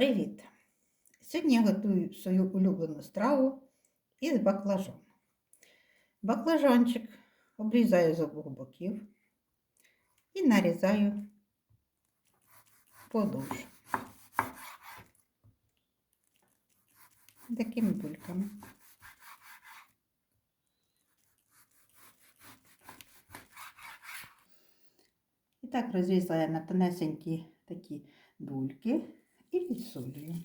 Привіт! Сьогодні я готую свою улюблену страву із баклажану. Баклажанчик обрізаю з обох боків і нарізаю подовж. Такими бульками. І так розрізаю на тонесенькі такі дульки і підсолюю.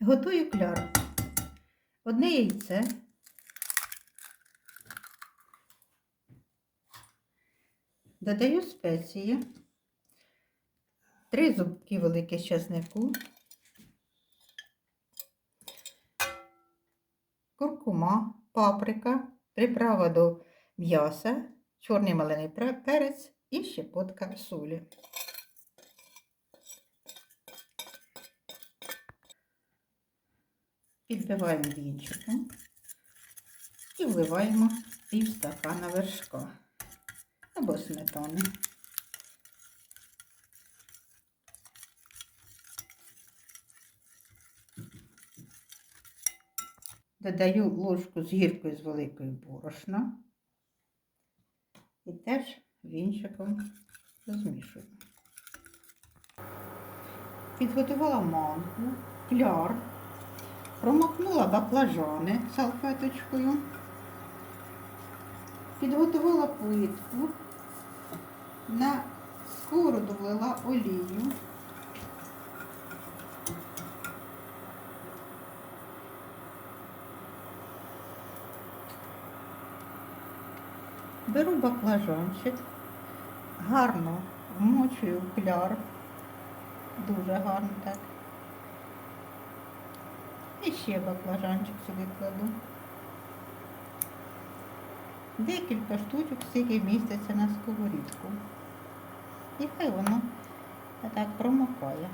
Готую кляр. Одне яйце. Додаю спеції, три зубки великих чеснику, куркума, паприка, приправа до м'яса, чорний малений перець і щепотка солі. Підбиваємо вінчиком і вливаємо пів стакана вершка або сметани. Додаю ложку з гіркою з великої борошна і теж вінчиком розмішую. Підготувала манку, кляр, промокнула баклажани салфеточкою, підготувала плитку, на сковороду влила олію. Беру баклажанчик, гарно вмочую в кляр, дуже гарно так. І ще баклажанчик сюди кладу. Декілька штучок скільки міститься на сковорідку. І хай воно так промокає.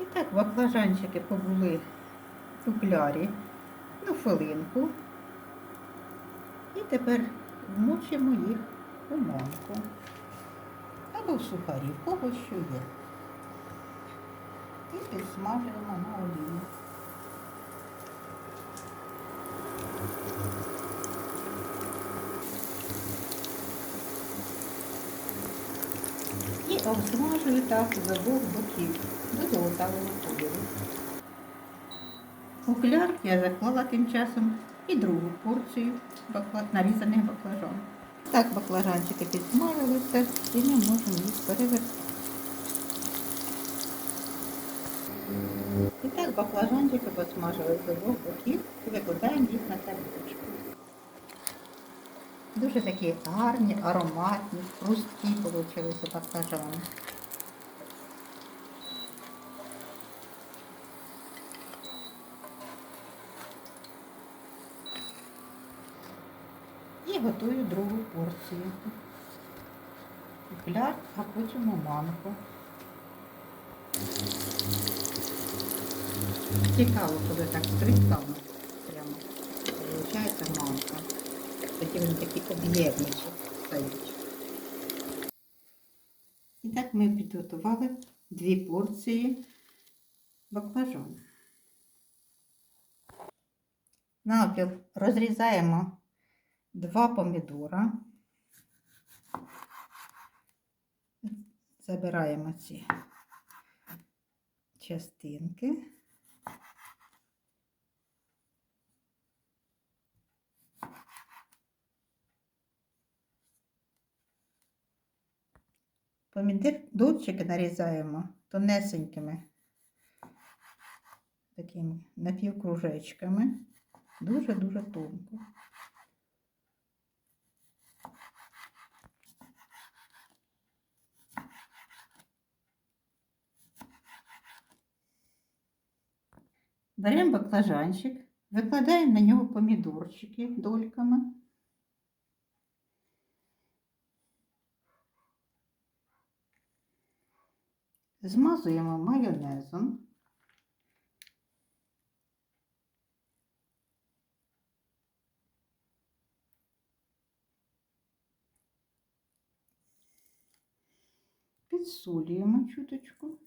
І так баклажанчики побули у клярі ну, хвилинку. І тепер вмочимо їх у манку. Або в сухарі, в кого що є. І підсмажуємо на олії. І обсмажую так з обох боків до золотавого кольору. У я заклала тим часом і другу порцію бакла... нарізаних баклажан. Так баклажанчики підсмажилися і ми можемо їх перевертати. І так баклажанчики посмажилися з обох боків і викладаємо їх на тарілочку. Дуже такі гарні, ароматні, хрусткі вийшли баклажани. І готую другу порцію. Кляр, а потім у манку. Цікаво, коли так стрибками прямо виходить манка. Тоді вони такі об'єдничі стають. І так ми підготували дві порції баклажану. Навпіл розрізаємо два помідора. Забираємо ці частинки. Помідорчики нарізаємо тонесенькими такими напівкружечками, дуже-дуже тонко. Беремо баклажанчик, викладаємо на нього помідорчики дольками. Змазуємо майонезом. Підсолюємо чуточку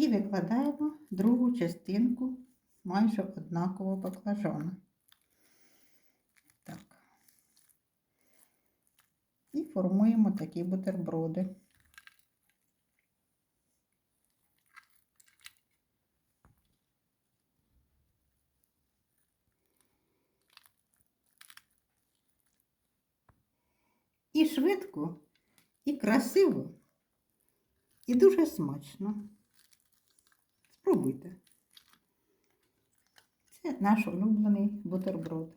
і викладаємо другу частинку майже однакового баклажану. Так. І формуємо такі бутерброди. І швидко, і красиво, і дуже смачно. Спробуйте. Це наш улюблений бутерброд,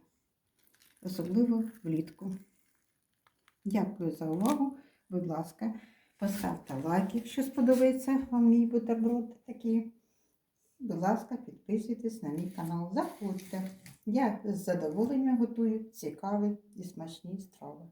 особливо влітку. Дякую за увагу. Будь ласка, поставте лайк, якщо сподобається вам мій бутерброд такий. Будь ласка, підписуйтесь на мій канал. Заходьте. Я з задоволенням готую цікаві і смачні страви.